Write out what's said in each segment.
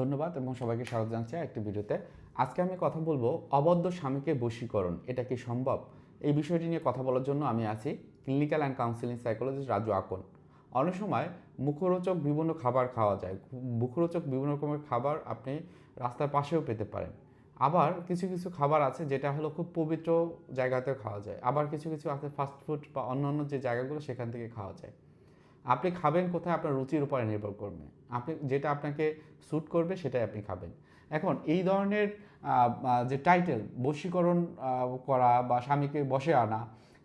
ধন্যবাদ এবং সবাইকে স্বাগত জানাচ্ছি একটি ভিডিওতে। আজকে আমি কথা বলব অবদ্ধ স্বামীকে বশীকরণ, এটা কি সম্ভব? এই বিষয়টি নিয়ে কথা বলার জন্য আমি আছি clinical and counselling psychologist Raju Akon. অনেক সময় মুখরোচক বিভিন্ন খাবার খাওয়া যায়। মুখরোচক বিভিন্ন রকমের খাবার আপনি রাস্তার পাশেও পেতে পারেন। আবার কিছু কিছু খাবার আছে যেটা হলো খুব পবিত্র জায়গাতেও খাওয়া যায়। আবার কিছু কিছু আছে ফাস্টফুড বা অন্যান্য যে জায়গাগুলো সেখান থেকে খাওয়া যায়। আপনি খাবেন কোথায়? আপনার রুচির উপরে নির্ভর করবে। আপনি যেটা আপনাকে স্যুট করবে, সেটাই আপনি খাবেন। এখন এই ধরনের যে টাইটেল বশীকরণ করা বা স্বামীকে বসে আনা,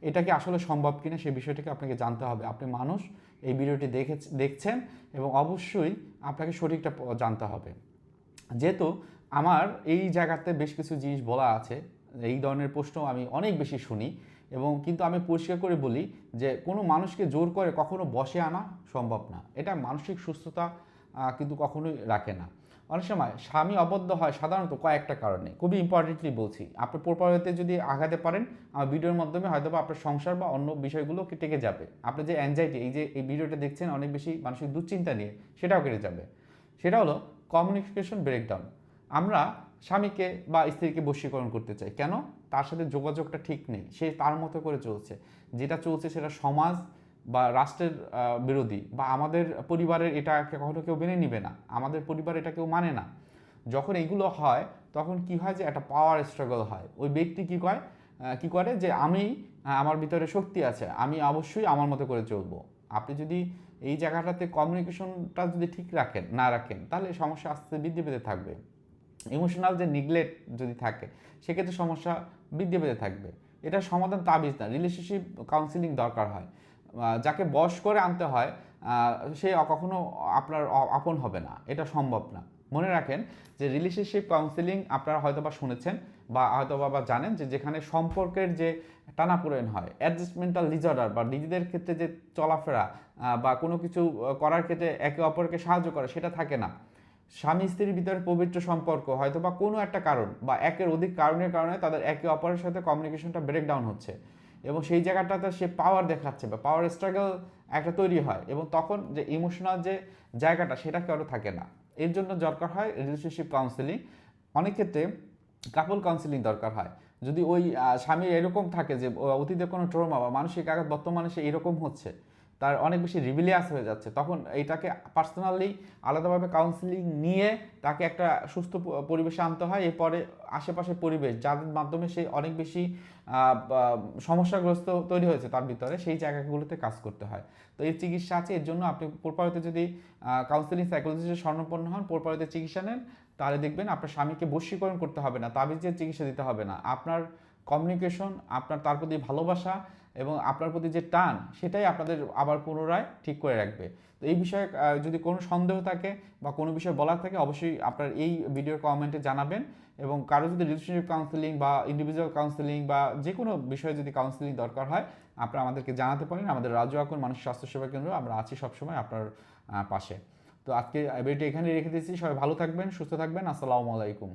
এটা কি আসলে সম্ভব কিনা সেই বিষয়টিকে আপনাকে জানতে হবে। আপনি মানুষ, এই ভিডিওটি দেখে, দেখছেন এবং অবশ্যই আপনাকে সঠিকটা জানতে হবে। যেহেতু আমার এই জায়গাতে বেশ কিছু জিনিস বলা আছে, এই ধরনের প্রশ্ন আমি অনেক বেশি শুনি। এবং কিন্তু আমি পরিষ্কার করে বলি যে কোনো মানুষকে জোর করে কখনো বসে আনা সম্ভব না। এটা মানসিক সুস্থতা কিন্তু কখনোই রাখে না। অনেক সময় স্বামী অবদ্ধ হয় সাধারণত কয়েকটা কারণে। খুবই ইম্পর্টেন্টলি বলছি, আপনি প্রপারতে যদি আঘাতে পারেন, আমার ভিডিওর মাধ্যমে হয়তো বা আপনার সংসার বা অন্য বিষয়গুলো টেকে যাবে। আপনি যে অ্যাংজাইটি এই যে, এই ভিডিওটা দেখছেন অনেক বেশি মানসিক দুশ্চিন্তা নিয়ে, সেটাও কেটে যাবে। সেটা হলো কমিউনিকেশন ব্রেকডাউন আমরা স্বামীকে বা স্ত্রীকে বশীকরণ করতে চাই। কেন? তার সাথে যোগাযোগটা ঠিক নেই। সে তার মতো করে চলছে। যেটা চলছে সেটা সমাজ বা রাষ্ট্রের বিরোধী বা আমাদের পরিবারের এটা কখনো কেউ মেনে নিবে না। আমাদের পরিবার এটা কেউ মানে না। যখন এগুলো হয় তখন কি হয় যে একটা পাওয়ার স্ট্রাগল হয়। ওই ব্যক্তি কি আহ, কি করে যে আমি আমার ভিতরে শক্তি আছে আমি অবশ্যই আমার মতো করে চলবো। আপনি যদি এই জায়গাটাতে কমিউনিকেশনটা যদি ঠিক রাখেন না রাখেন তাহলে সমস্যা আস্তে বৃদ্ধি পেতে থাকবে। ইমোশনাল যে নিগলেক্ট যদি থাকে, সেক্ষেত্রে সমস্যা বৃদ্ধি পেতে থাকবে। এটা সমাধান তাবিজ না রিলেশনশিপ কাউন্সিলিং দরকার হয়। যাকে বশ করে আনতে হয় সে কখনো আপনার আপন হবে না, এটা সম্ভব না। মনে রাখেন যে রিলেশনশিপ কাউন্সিলিং আপনারা হয়তো বা শুনেছেন বা হয়তো বা জানেন যে যেখানে সম্পর্কের যে টানাপোড়েন হয় অ্যাডজাস্টমেন্টাল ডিজর্ডার বা নিজেদের ক্ষেত্রে যে চলাফেরা বা কোনো কিছু করার ক্ষেত্রে একে অপরকে সাহায্য করে, সেটা থাকে না। স্বামী স্ত্রীর ভিতরে পবিত্র সম্পর্ক হয়তো বা কোনো একটা কারণ বা একের অধিক কারণের কারণে তাদের একে অপরের সাথে কমিউনিকেশনটা ব্রেকডাউন হচ্ছে এবং সেই জায়গাটাতে সে পাওয়ার দেখাচ্ছে বা পাওয়ার স্ট্রাগল একটা তৈরি হয় এবং তখন যে ইমোশনাল যে জায়গাটা সেটা কারও থাকে না। এর জন্য দরকার হয় রিলেশনশিপ কাউন্সিলিং অনেক ক্ষেত্রে কাপল কাউন্সিলিং দরকার হয়। যদি ওই স্বামী এরকম থাকে যে, অতীতে কোনো ট্রমা বা মানসিক আঘাত বর্তমানে সে এরকম হচ্ছে তার অনেক বেশি রিবিলিয়াস হয়ে যাচ্ছে। তখন এইটাকে পার্সোনালি আলাদাভাবে কাউন্সিলিং নিয়ে তাকে একটা সুস্থ পরিবেশে আনতে হয়। এরপরে আশেপাশের পরিবেশ, যাদের মাধ্যমে সে অনেক বেশি সমস্যাগ্রস্ত তৈরি হয়েছে তার ভিতরে, সেই জায়গাগুলোতে কাজ করতে হয়। তো এই চিকিৎসা আছে। এর জন্য আপনি পোরপাড়িতে যদি কাউন্সিলিং সাইকোলজিস্টের স্বর্ণপন্ন হন পোরপাড়িতে চিকিৎসা নেন, তাহলে দেখবেন আপনার স্বামীকে বশীকরণ করতে হবে না, তাবিজের চিকিৎসা দিতে হবে না। আপনার কমিউনিকেশন আপনার তার প্রতি ভালোবাসা এবং আপনার প্রতি যে টান, সেটাই আপনাদের আবার পুনরায় ঠিক করে রাখবে। তো এই বিষয়ে যদি কোনো সন্দেহ থাকে বা কোনো বিষয় বলার থাকে, অবশ্যই আপনার এই ভিডিওর কমেন্টে জানাবেন এবং কারও যদি রিলেশনশিপ কাউন্সিলিং বা ইন্ডিভিজুয়াল কাউন্সিলিং বা যে কোনো বিষয়ে যদি কাউন্সিলিং দরকার হয়, আপনারা আমাদেরকে জানাতে পারেন। আমাদের রাজু আকুন মানুষ স্বাস্থ্য সেবা কেন্দ্র, আমরা আছি সবসময় আপনার পাশে। তো আজকে ভিডিওটি এখানে রেখে দিয়েছি সবাই ভালো থাকবেন, সুস্থ থাকবেন। আসসালামু আলাইকুম।